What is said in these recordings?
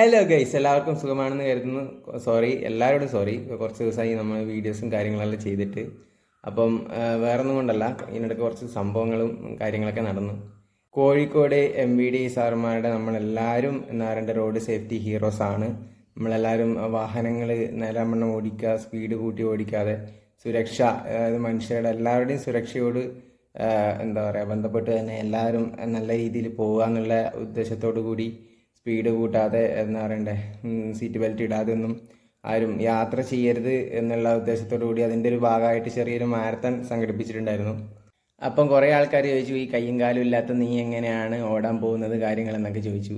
Hello guys എല്ലാവർക്കും സുഖമാണെന്ന് കരുതുന്നു. സോറി എല്ലാവരോടും സോറി കുറച്ച് ദിവസമായി നമ്മൾ വീഡിയോസും കാര്യങ്ങളെല്ലാം ചെയ്തിട്ട്. അപ്പം വേറെ ഒന്നും കൊണ്ടല്ല. ഇതിനിടയ്ക്ക് കുറച്ച് സംഭവങ്ങളും കാര്യങ്ങളൊക്കെ നടന്നു. കോഴിക്കോട് എം വി ഡി സാറുമാരുടെ നമ്മളെല്ലാവരും എന്താ റോഡ് സേഫ്റ്റി ഹീറോസ് ആണ്. നമ്മളെല്ലാവരും വാഹനങ്ങൾ നേരാമണ്ണം ഓടിക്കുക സ്പീഡ് കൂട്ടി ഓടിക്കാതെ സുരക്ഷ അതായത് മനുഷ്യരുടെ എല്ലാവരുടെയും സുരക്ഷയോട് എന്താ പറയുക ബന്ധപ്പെട്ട് തന്നെ എല്ലാവരും നല്ല രീതിയിൽ പോകുക എന്നുള്ള ഉദ്ദേശത്തോടു കൂടി സ്പീഡ് കൂട്ടാതെ എന്താ പറയണ്ടേ സീറ്റ് ബെൽറ്റ് ഇടാതെ ഒന്നും ആരും യാത്ര ചെയ്യരുത് എന്നുള്ള ഉദ്ദേശത്തോടു കൂടി അതിന്റെ ഒരു ഭാഗമായിട്ട് ചെറിയൊരു മാരത്തൺ സംഘടിപ്പിച്ചിട്ടുണ്ടായിരുന്നു. അപ്പം കുറേ ആൾക്കാർ ചോദിച്ചു ഈ കയ്യും കാലും ഇല്ലാത്ത നീ എങ്ങനെയാണ് ഓടാൻ പോകുന്നത്? കാര്യങ്ങൾ എന്നൊക്കെ ചോദിച്ചു.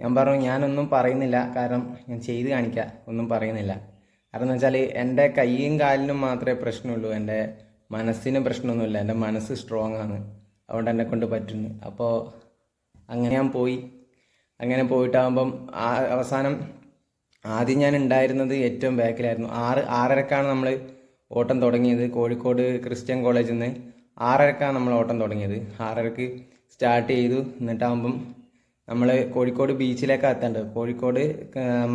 ഞാൻ പറഞ്ഞു ഞാനൊന്നും പറയുന്നില്ല കാരണം ഞാൻ ചെയ്ത് കാണിക്കാം ഒന്നും പറയുന്നില്ല. കാരണം എന്ന് വെച്ചാൽ എന്റെ കയ്യും കാലിനും മാത്രമേ പ്രശ്നമുള്ളൂ എന്റെ മനസ്സിന് പ്രശ്നമൊന്നുമില്ല എന്റെ മനസ്സ് സ്ട്രോങ് ആണ് അതുകൊണ്ട് എന്നെ കൊണ്ട് പറ്റുന്നു. അപ്പോൾ അങ്ങനെ ഞാൻ പോയി. അങ്ങനെ പോയിട്ടാകുമ്പം ആ അവസാനം ആദ്യം ഞാൻ ഉണ്ടായിരുന്നത് ഏറ്റവും ബാക്കിലായിരുന്നു. ആറ് ആറരക്കാണ് നമ്മൾ ഓട്ടം തുടങ്ങിയത്. കോഴിക്കോട് ക്രിസ്ത്യൻ കോളേജിൽ നിന്ന് ആറരക്കാണ് നമ്മൾ ഓട്ടം തുടങ്ങിയത്. ആറരക്ക് സ്റ്റാർട്ട് ചെയ്തു. എന്നിട്ടാകുമ്പം നമ്മൾ കോഴിക്കോട് ബീച്ചിലേക്ക് എത്തേണ്ടത് കോഴിക്കോട്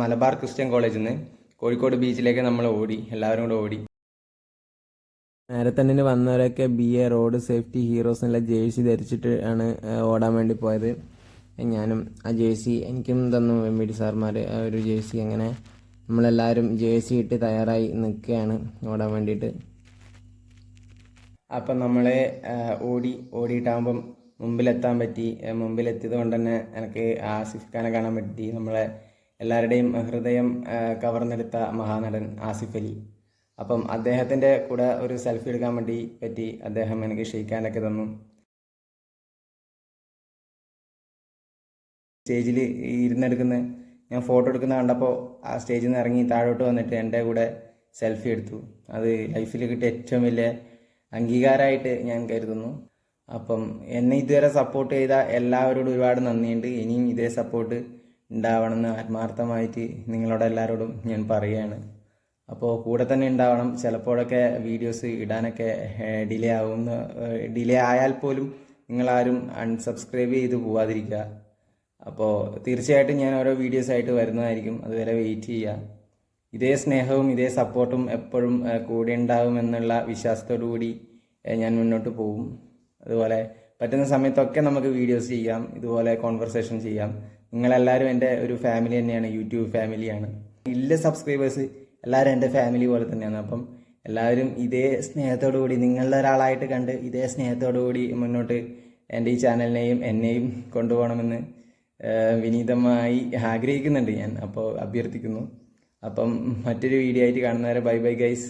മലബാർ ക്രിസ്ത്യൻ കോളേജിൽ നിന്ന് കോഴിക്കോട് ബീച്ചിലേക്ക് നമ്മൾ ഓടി. എല്ലാവരും കൂടെ ഓടി. മാരത്തണിന് വന്നവരൊക്കെ be a road safety heroes എന്നുള്ള ജേഴ്സി ധരിച്ചിട്ട് ആണ് ഓടാൻ വേണ്ടി പോയത്. ഞാനും ആ ജേഴ്സി എനിക്കും തന്നു എം വി ഡി സാർമാർ ആ ഒരു ജേഴ്സി അങ്ങനെ നമ്മളെല്ലാവരും ജേഴ്സി ഇട്ട് തയ്യാറായി നിൽക്കുകയാണ് ഓടാൻ വേണ്ടിയിട്ട്. അപ്പം നമ്മളെ ഓടി ഓടിയിട്ടാകുമ്പം മുമ്പിലെത്താൻ പറ്റി. മുമ്പിലെത്തിയത് കൊണ്ട് തന്നെ എനിക്ക് ആസിഫ് ഖാനെ കാണാൻ പറ്റി. നമ്മളെ എല്ലാവരുടെയും ഹൃദയം കവർന്നെടുത്ത മഹാനടൻ ആസിഫ് അലി. അപ്പം അദ്ദേഹത്തിന്റെ കൂടെ ഒരു സെൽഫി എടുക്കാൻ വേണ്ടി പറ്റി. അദ്ദേഹം എനിക്ക് ഷെയ്ക്കാനൊക്കെ തന്നു. സ്റ്റേജിൽ ഇരുന്നെടുക്കുന്ന ഞാൻ ഫോട്ടോ എടുക്കുന്ന കണ്ടപ്പോൾ ആ സ്റ്റേജിൽ നിന്ന് ഇറങ്ങി താഴോട്ട് വന്നിട്ട് എന്റെ കൂടെ സെൽഫി എടുത്തു. അത് ലൈഫിൽ കിട്ടിയ ഏറ്റവും വലിയ അംഗീകാരമായിട്ട് ഞാൻ കരുതുന്നു. അപ്പം എന്നെ ഇതുവരെ സപ്പോർട്ട് ചെയ്ത എല്ലാവരോടും ഒരുപാട് നന്ദിയുണ്ട്. ഇനിയും ഇതേ സപ്പോർട്ട് ഉണ്ടാവണമെന്ന് ആത്മാർത്ഥമായിട്ട് നിങ്ങളോട് എല്ലാവരോടും ഞാൻ പറയുകയാണ്. അപ്പോൾ കൂടെ തന്നെ ഉണ്ടാവണം. ചിലപ്പോഴൊക്കെ വീഡിയോസ് ഇടാനൊക്കെ ഡിലേ ആവും ഡിലേ ആയാൽ പോലും നിങ്ങളാരും അൺസബ്സ്ക്രൈബ് ചെയ്ത് പോവാതിരിക്കുക. അപ്പോൾ തീർച്ചയായിട്ടും ഞാൻ ഓരോ വീഡിയോസ് ആയിട്ട് വരുന്നതായിരിക്കും. അതുവരെ വെയിറ്റ് ചെയ്യുക ഇതേ സ്നേഹവും ഇതേ സപ്പോർട്ടും എപ്പോഴും കൂടെ ഉണ്ടാകുമെന്നുള്ള വിശ്വാസത്തോടു കൂടി ഞാൻ മുന്നോട്ട് പോകും അതുപോലെ പറ്റുന്ന സമയത്തൊക്കെ നമുക്ക് വീഡിയോസ് ചെയ്യാം. ഇതുപോലെ കോൺവെർസേഷൻ ചെയ്യാം. നിങ്ങളെല്ലാവരും എന്റെ ഒരു ഫാമിലി തന്നെയാണ്. യൂട്യൂബ് ഫാമിലിയാണ് ഇല്ല സബ്സ്ക്രൈബേഴ്സ് എല്ലാവരും എന്റെ ഫാമിലി പോലെ തന്നെയാണ്. അപ്പം എല്ലാവരും ഇതേ സ്നേഹത്തോടു കൂടി നിങ്ങളുടെ ഒരാളായിട്ട് കണ്ട് ഇതേ സ്നേഹത്തോടു കൂടി മുന്നോട്ട് എന്റെ ഈ ചാനലിനെയും എന്നെയും കൊണ്ടുപോകണമെന്ന് വിനീതമായി ആഗ്രഹിക്കുന്നുണ്ട് ഞാൻ. അപ്പോൾ അഭ്യർത്ഥിക്കുന്നു. അപ്പം മറ്റൊരു വീഡിയോ ആയിട്ട് കാണുന്നവരെ ബൈ ബൈ ഗൈസ്.